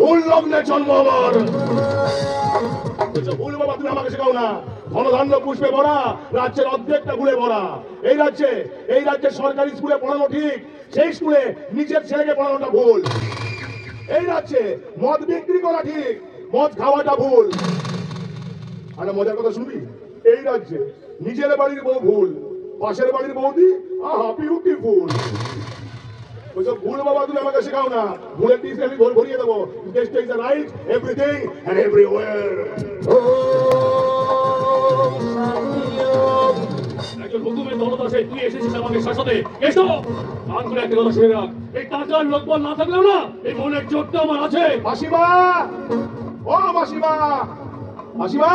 ভুল লগ্নে জন্ম আমার। ভুল বাবা, তুমি আমাকে শেখাও না। ধনধান্য পুষ্পে ভরা, রাজ্যের অর্ধেকটা ভুলে ভরা। এই রাজ্যে এই রাজ্যে সরকারি স্কুলে পড়ানো ঠিক, সেই স্কুলে নিজের ছেলেকে পড়ানোটা ভুল। এই রাজ্যে মদ বিক্রি করা ঠিক, মদ খাওয়াটা ভুল। আরে, মজার কথা শুনবি? এই রাজ্যে নিজের বাড়ির বউ ভুল, পাশের বাড়ির বৌদি, আহা বিউটিফুল ওইসব ভুল বাবা তুমি আমাকে শেখাও না। ভুলের পিস আমি ভরিয়ে দেবো। Best is right everything and everywhere একজন হুকুমের দলত আছে তুই এসেছিস আমাকে শাসাতে এসো! কান করে একটা কথা শুনে রাখ। এই টাকার লোকবল না থাকলেও না এই মনের জোরটা আমার আছে। মাসিমা! ও মাসিমা! মাসিমা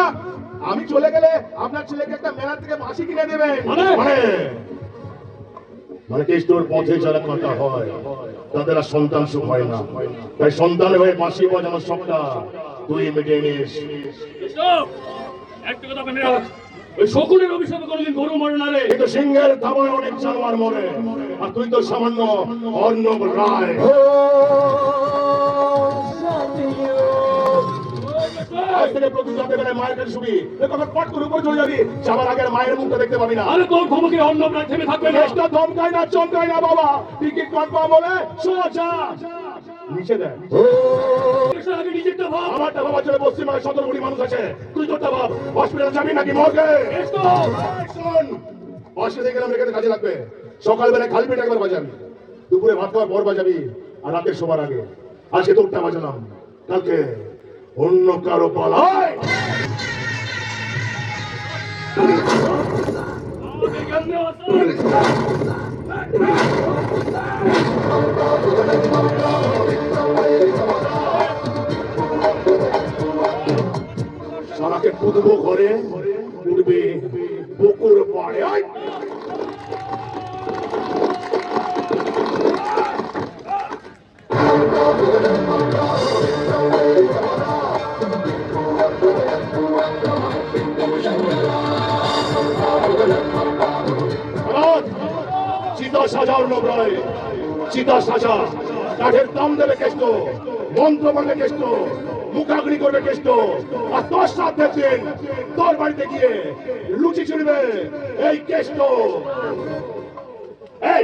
আমি চলে গেলে আপনার ছেলেকে একটা মেলার থেকে মাসি কিনে দেবে। মানে? মানে কৃষ্ণর পথে যারা কথা হয় তাদের আর সন্তান সুখ হয় না। তাই সন্তান হয়ে বাঁশি বাজানোর সবটা তুই মিটিয়ে নিস। এসো একটা কথা মনে ওই শকুনের অভিশাপে কোনোদিন গরু মরে না রে। কিন্তু সিংহের থামায় অনেক জানোয়ার মরে আর তুই তো সামান্য অর্ণব রায়। আজ থেকে প্রতি যাতে মায়ের কাছে শুবি। তখন পট করে উপরে চলে যাবি। যাবার আগে মায়ের মুখটা দেখতে পাবি না। আরে তোর ক্ষমকে অন্য প্রায় থেমে থাকবে না। চেষ্টা ধমকায় না চমকায় না বাবা। টিকিট কনফার্ম বলে? সোজা নিচে দেয় এসো আগে নিজেরটা ভাব। আমারটা বাবা চলে পশ্চিমবঙ্গে সতেরো কোটি মানুষ আছে। তুই তোরটা ভাব। হসপিটাল যাবি নাকি মর্গে এসো এই শোন হসপিটালে গেলাম রেখে কাজে লাগবে। সকালবেলা খালি পেটে একবার বাজাবি। দুপুরে ভাত খাওয়ার পর বাজাবি। আর রাতের শোবার আগে। আজকে তোরটা বাজালাম। কালকে। অন্য কারও আছে। সারাকে কুদবো ঘরে উঠবে পুকুর পাড়ে সাজার নয় চিতা সাজা। কাঠের দাম দেবে কেষ্ট। মন্ত্র বলবে কেষ্ট। মুখাগ্নি করবে কেষ্ট। আর তোর সাথে দিন তোর বাড়িতে গিয়ে লুচি চুড়বে এই কেষ্ট। এই!